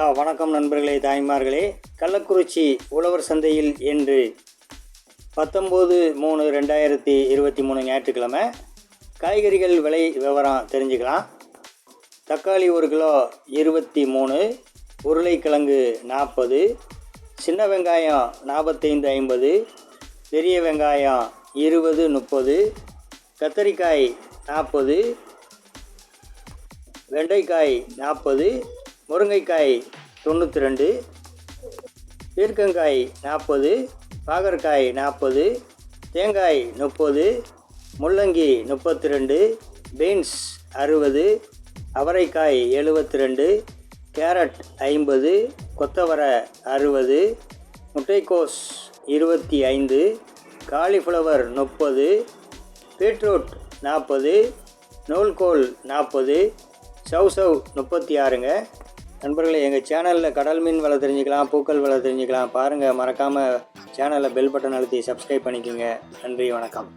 ஆ வணக்கம் நண்பர்களே தாய்மார்களே. கள்ளக்குறிச்சி உழவர் சந்தையில் இன்று பத்தொம்போது மூணு ரெண்டாயிரத்தி இருபத்தி மூணு ஞாயிற்றுக்கிழமை. காய்கறிகள் விலை விவரம் தெரிஞ்சுக்கலாம். தக்காளி ஒரு கிலோ இருபத்தி மூணு உருளைக்கிழங்கு நாற்பது சின்ன வெங்காயம் நாற்பத்தைந்து ஐம்பது பெரிய வெங்காயம் இருபது முப்பது கத்தரிக்காய் நாற்பது வெண்டைக்காய் நாற்பது முருங்கைக்காய் தொண்ணூற்றி ரெண்டு பீர்க்கங்காய் நாற்பது பாகற்காய் நாற்பது தேங்காய் முப்பது முள்ளங்கி முப்பத்தி ரெண்டு பீன்ஸ் அறுபது அவரைக்காய் எழுபத்தி ரெண்டு கேரட் ஐம்பது கொத்தவரை அறுபது முட்டைக்கோஸ் இருபத்தி ஐந்து காலிஃப்ளவர் முப்பது பீட்ரூட் நாற்பது நூல்கோல் நாற்பது சவ் சவ் முப்பத்தி ஆறுங்க. நண்பர்களே எங்கள் சேனலில் கடல் மீன் வலை தெரிஞ்சுக்கலாம் பூக்கள் வலை தெரிஞ்சுக்கலாம். பாருங்கள் மறக்காமல் சேனலில் பெல் பட்டன் அழுத்தி சப்ஸ்கிரைப் பண்ணிக்கோங்க. நன்றி வணக்கம்.